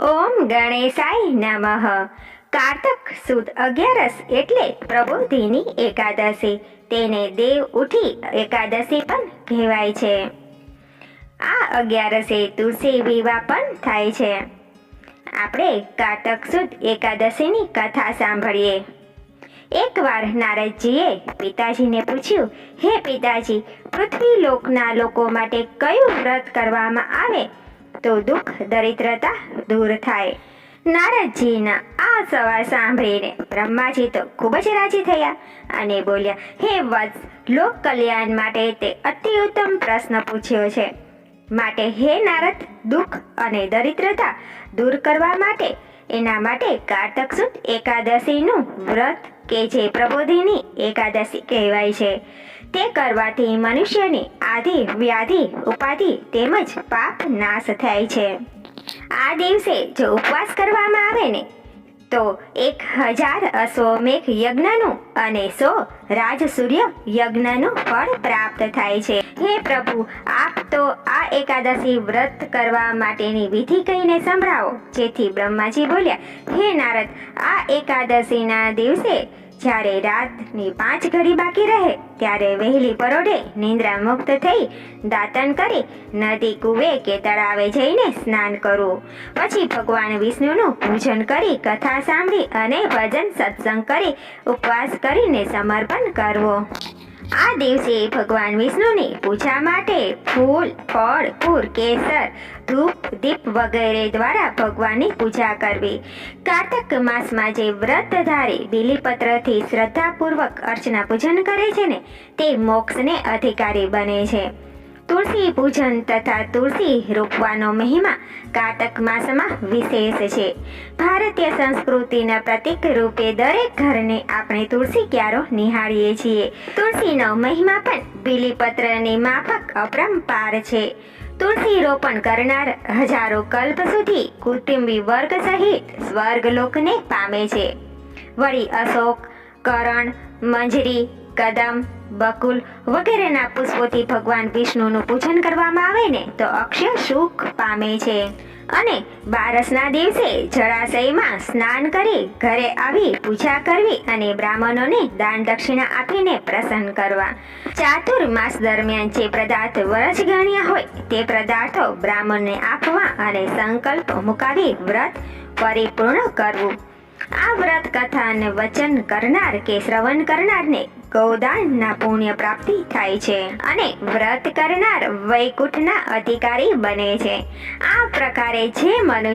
ઓમ ગણેશાય નમઃ. કારતક સુદ અગિયારસ એટલે પ્રબોધિની એકાદશી. તેને દેવ ઉઠી એકાદશી પણ કહેવાય છે. આ અગિયારસે તુલસી વિવાહ પણ થાય છે. આપણે કારતક સુદ એકાદશીની કથા સાંભળીએ. એકવાર નારદજીએ પિતાજીને પૂછ્યું, હે પિતાજી, પૃથ્વી લોકના લોકો માટે કયું વ્રત કરવામાં આવે? તો દુઃખ દરિદ્રતા દૂર થાય. નારદજીના આ સવાલ સાંભળીને બ્રહ્માજી તો ખૂબ જ રાજી થયા અને બોલ્યા, હે વત્સ, લોક કલ્યાણ માટે તે અતિ ઉત્તમ પ્રશ્ન પૂછ્યો છે. માટે હે નારદ, દુઃખ અને દરિદ્રતા દૂર કરવા માટે એના માટે કારતક સુદ એકાદશીનું વ્રત કે જે પ્રબોધિની એકાદશી કહેવાય છે. તે કરવાથી મનુષ્યની આધિ, વ્યાધિ, ઉપાધિ તેમજ પાપ નાશ થાય છે. આ દિવસે જો ઉપવાસ કરવામાં આવે ને, તો એક હજાર અશ્વમેઘ યજ્ઞનું અને સો રાજસૂર્ય યજ્ઞનું ફળ પ્રાપ્ત થાય છે. હે પ્રભુ, આપ તો આ એકાદશી વ્રત કરવા માટેની વિધિ કહીને સંભળાવો. જેથી બ્રહ્માજી બોલ્યા, હે નારદ, આ એકાદશીના દિવસે જ્યારે રાતની પાંચ ઘડી બાકી રહે, ત્યારે વહેલી પરોઢે નિંદ્રા મુક્ત થઈ દાતન કરી નદી કુવે કે તળાવે જઈને સ્નાન કરવું પછી ભગવાન વિષ્ણુનું પૂજન કરી કથા સાંભળી અને ભજન સત્સંગ કરી ઉપવાસ કરીને સમર્પણ કરવો. આ દિવસે ભગવાન વિષ્ણુની પૂજા માટે ફૂલ, ફળ પૂર કેસર, ધૂપ, દીપ વગેરે દ્વારા ભગવાનની પૂજા કરવી. કાર્તક માસમાં જે વ્રત ધારે, બિલીપત્રથી શ્રદ્ધાપૂર્વક અર્ચના પૂજન કરે છે ને, તે મોક્ષને અધિકારી બને છે. તુલસી પૂજન તથા તુલસી રોપવાનો મહિમા કારતક માસમાં વિશેષ છે. ભારતીય સંસ્કૃતિના પ્રતિક રૂપે દરેક ઘરને આપણે તુલસી ક્યારો નિહાળીએ છીએ. તુલસીનો મહિમા પણ બીલીપત્રની માફક અપરંપાર છે. તુલસી રોપણ કરનાર હજારો કલ્પ સુધી કુટુંબી વર્ગ સહિત સ્વર્ગલોકને પામે છે. વળી અશોક, કરણ, મંજરી, કદમ બકુલ વગેરેના પુષ્પોથી ભગવાન વિષ્ણુનું પૂજન કરવામાં આવે ને, તો અક્ષય સુખ પામે છે. અને બારસના દિવસે જળાશયમાં સ્નાન કરી ઘરે આવી પૂજા કરવી અને બ્રાહ્મણોને દાન દક્ષિણા આપીને પ્રસન્ન કરવા. ચાતુર્માસ દરમિયાન જે પદાર્થ વરજ ગણ્યા હોય, તે પદાર્થો બ્રાહ્મણને આપવા અને સંકલ્પ મુકાવી વ્રત પરિપૂર્ણ કરવું. આ વ્રત કથા અને વચન કરનાર કે શ્રવણ કરનારને ગૌદાનના પુણ્ય પ્રાપ્તિ થાય છે અને વ્રત કરનાર વૈકુંઠના અધિકારી બને છે. આ પ્રકારે જે મનુષ્ય